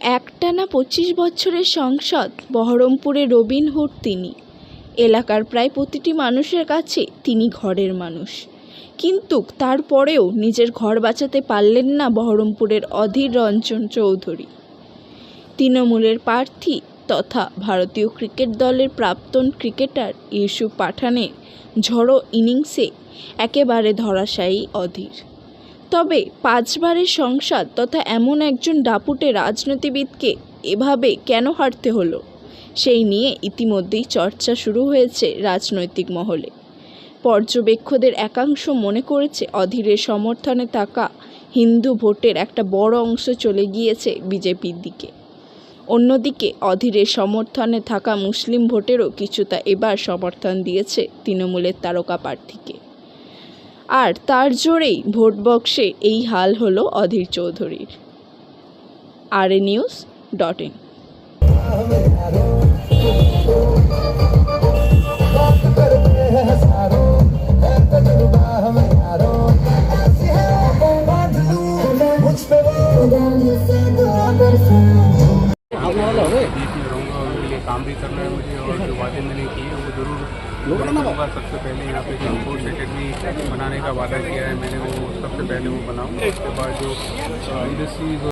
একটানা পঁচিশ বছরের সংসদ বহরমপুরে রবিনহুড তিনি। এলাকার প্রায় প্রতিটি মানুষের কাছে তিনি ঘরের মানুষ। কিন্তু তারপরেও নিজের ঘর বাঁচাতে পারলেন না বহরমপুরের অধীর রঞ্জন চৌধুরী। তৃণমূলের প্রার্থী তথা ভারতীয় ক্রিকেট দলের প্রাক্তন ক্রিকেটার ইউসুফ পাঠানের ঝড়ো ইনিংসে একেবারে ধরাশায়ী অধীর। তবে পাঁচবারের সংসদ তথা এমন একজন ডাপুটে রাজনীতিবিদকে এভাবে কেন হারতে হলো? সেই নিয়ে ইতিমধ্যেই চর্চা শুরু হয়েছে রাজনৈতিক মহলে। পর্যবেক্ষকদের একাংশ মনে করেছে অধীরের সমর্থনে থাকা হিন্দু ভোটের একটা বড় অংশ চলে গিয়েছে বিজেপির দিকে। অন্যদিকে অধীরের সমর্থনে থাকা মুসলিম ভোটেরও কিছুটা এবার সমর্থন দিয়েছে তৃণমূলের তারকা প্রার্থীকে। আর তার জোরেই ভোট বক্সে এই হাল হলো অধীর চৌধুরীর আর এ নিউজ ডট ইন बात करते हैं हजारों है तजुर्बा हमें यारों ऐसी है वो बांध लूं मुझ पे वो बीच में रहूँगा उनके लिए काम भी करना है मुझे और जो वादे मैंने किए हैं वो जरूर पूरा करूँगा सबसे पहले यहाँ पे जो स्पोर्ट्स अकेडमी बनाने का वादा किया है। मैंने वो सबसे पहले वो बनाऊँ, उसके बाद जो इंडस्ट्रीज़